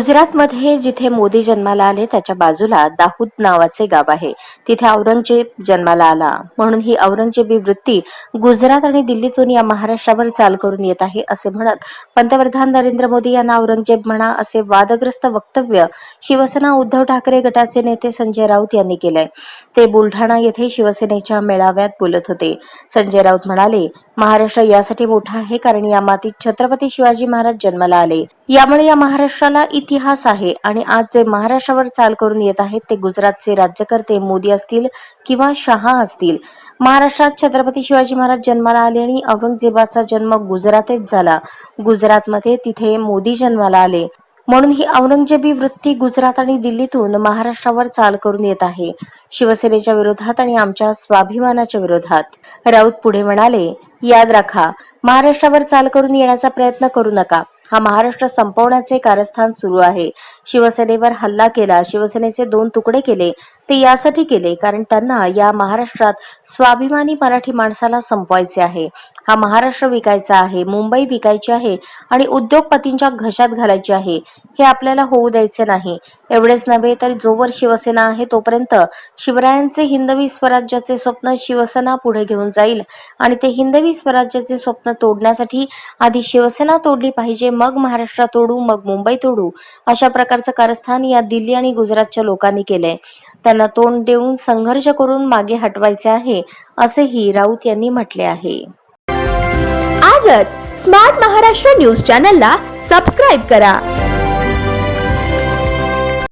गुजरातमध्ये जिथे मोदी जन्माला आले त्याच्या बाजूला दाहूद नावाचे गाव आहे. तिथे औरंगजेब जन्माला आला. म्हणून ही औरंगजेबी वृत्ती गुजरात आणि दिल्लीतून या महाराष्ट्रावर चाल करून येत आहे असे म्हणत पंतप्रधान नरेंद्र मोदी यांना औरंगजेब म्हणा असे वादग्रस्त वक्तव्य शिवसेना उद्धव ठाकरे गटाचे नेते संजय राऊत यांनी केलंय. ते बुलढाणा येथे शिवसेनेच्या मेळाव्यात बोलत होते. संजय राऊत म्हणाले महाराष्ट्र यासाठी मोठा आहे कारण या मातीत छत्रपती शिवाजी महाराज जन्माला आले. यामुळे या महाराष्ट्राला इतिहास आहे आणि आज जे महाराष्ट्रावर चाल करून येत आहेत ते गुजरातचे राज्यकर्ते मोदी असतील किंवा शहा असतील. महाराष्ट्रात छत्रपती शिवाजी महाराज जन्माला आले आणि औरंगजेबाचा जन्म गुजरातेत झाला. गुजरातमध्ये तिथे मोदी जन्माला आले. म्हणून ही औरंगजेबी वृत्ती गुजरात आणि दिल्लीतून महाराष्ट्रावर चाल करून येत आहे. शिवसेनेच्या विरोधात आणि आमच्या स्वाभिमानाच्या विरोधात. राऊत पुढे म्हणाले याद राखा महाराष्ट्रावर चाल करून येण्याचा प्रयत्न करू नका. हा महाराष्ट्र संपवण्याचे कारस्थान सुरू आहे. शिवसेनेवर हल्ला केला शिवसेनेचे दोन तुकडे केले ते यासाठी केले कारण त्यांना या महाराष्ट्रात स्वाभिमानी मराठी माणसाला संपवायचे आहे. हा महाराष्ट्र विकायचा आहे मुंबई विकायची आहे आणि उद्योगपतींच्या घशात घालायची आहे. हे आपल्याला होऊ द्यायचे नाही. एवढेच नव्हे तर जोवर शिवसेना आहे तोपर्यंत शिवरायांचे हिंदवी स्वराज्याचे स्वप्न शिवसेना पुढे घेऊन जाईल. आणि ते हिंदवी स्वराज्याचे स्वप्न तोडण्यासाठी आधी शिवसेना तोडली पाहिजे मग महाराष्ट्र तोडू मग मुंबई तोडू अशा प्रकारचं कारस्थान या दिल्ली आणि गुजरातच्या लोकांनी केलंय. त्यांना तोंड देऊन संघर्ष करून मागे हटवायचे आहे असेही राऊत यांनी म्हटले आहे. आजच स्मार्ट महाराष्ट्र न्यूज चॅनलला सबस्क्राईब करा.